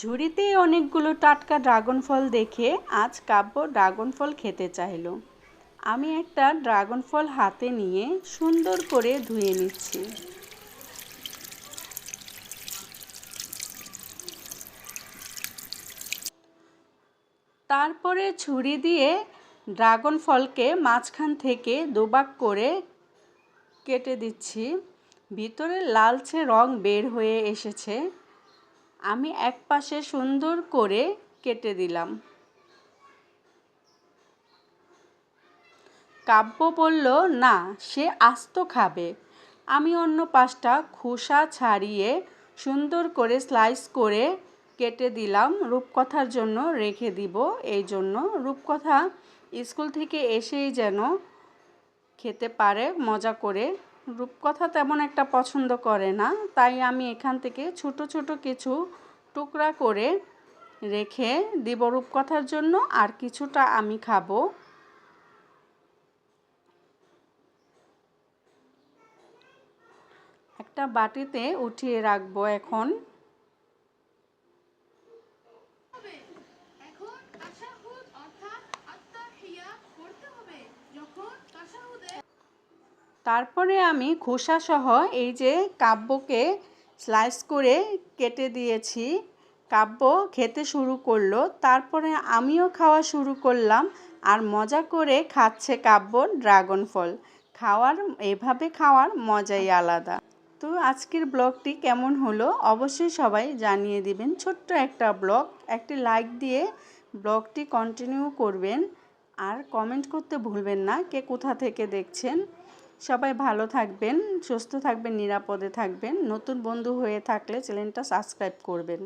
ঝুড়িতেই অনেকগুলো টাটকা ড্রাগন ফল দেখে আজ কাব্য ড্রাগন ফল খেতে চাইলো। আমি একটা ড্রাগন ফল হাতে নিয়ে সুন্দর করে ধুয়ে নিচ্ছি। তারপরে ছুরি দিয়ে ড্রাগন ফলকে মাঝখান থেকে দুবাক করে কেটে দিচ্ছি। ভিতরে লালচে রং বের হয়ে এসেছে। আমি এক পাশে সুন্দর করে কেটে দিলাম। কাব্য বলল, না, সে আস্ত খাবে। আমি অন্য পাশটা খোসা ছাড়িয়ে সুন্দর করে স্লাইস করে কেটে দিলাম। রূপকথার জন্য রেখে দিব। এই জন্য রূপকথা স্কুল থেকে এসেই যেন খেতে পারে, মজা করে রূপকথা তেমন একটা পছন্দ করে না, তাই আমি এখান থেকে ছোট ছোট কিছু টুকরা করে রেখে দিব রূপকথার জন্য, আর কিছুটা আমি খাব। একটা বাটিতে উঠিয়ে রাখব এখন। তারপরে আমি খোসাসহ এই যে কাব্যকে স্লাইস করে কেটে দিয়েছি। কাব্য খেতে শুরু করল, তারপরে আমিও খাওয়া শুরু করলাম আর মজা করে খাচ্ছে কাব্য ড্রাগন ফল খাওয়ার, এভাবে খাওয়ার মজাই আলাদা। তো আজকের ব্লগটি কেমন হলো অবশ্যই সবাই জানিয়ে দিবেন। ছোট্ট একটা ব্লগ, একটি লাইক দিয়ে ব্লগটি কন্টিনিউ করবেন। আর কমেন্ট করতে ভুলবেন না, কে কোথা থেকে দেখছেন। সবাই ভালো থাকবেন সুস্থ থাকবেন নিরাপদে থাকবেন। নতুন বন্ধু হয়ে থাকলে চ্যানেলটা সাবস্ক্রাইব করবেন।